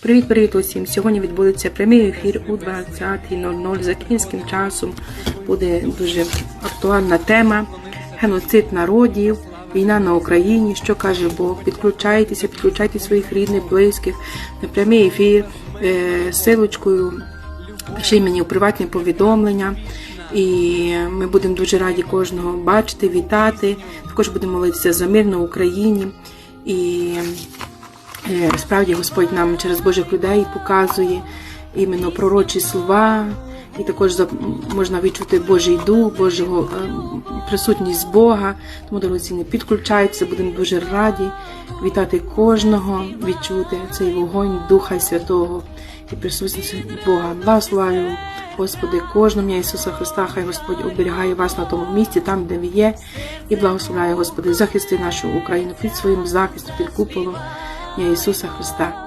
Привіт-привіт усім! Сьогодні відбудеться прямий ефір у 20.00 за київським часом. Буде дуже актуальна тема геноцид народів, війна на Україні. Що каже Бог? Підключайтеся, підключайте своїх рідних, близьких на прямий ефір е, з силочкою. Пиши мені у приватні повідомлення. І ми будемо дуже раді кожного бачити, вітати. Також будемо молитися за мир на Україні. І Справді Господь нам через Божих людей показує іменно пророчі слова, і також можна відчути Божий дух, Божого е, присутність Бога. Тому, дорогі, не підключайтеся, будемо дуже раді вітати кожного, відчути цей вогонь Духа Святого і присутність Бога. Благословаю, Господи, кожному ім'я Ісуса Христа, хай Господь оберігає вас на тому місці, там, де ви є, і благословляє, Господи, захисти нашу Україну під своїм захистом, під куполом ім'я Ісуса Христа.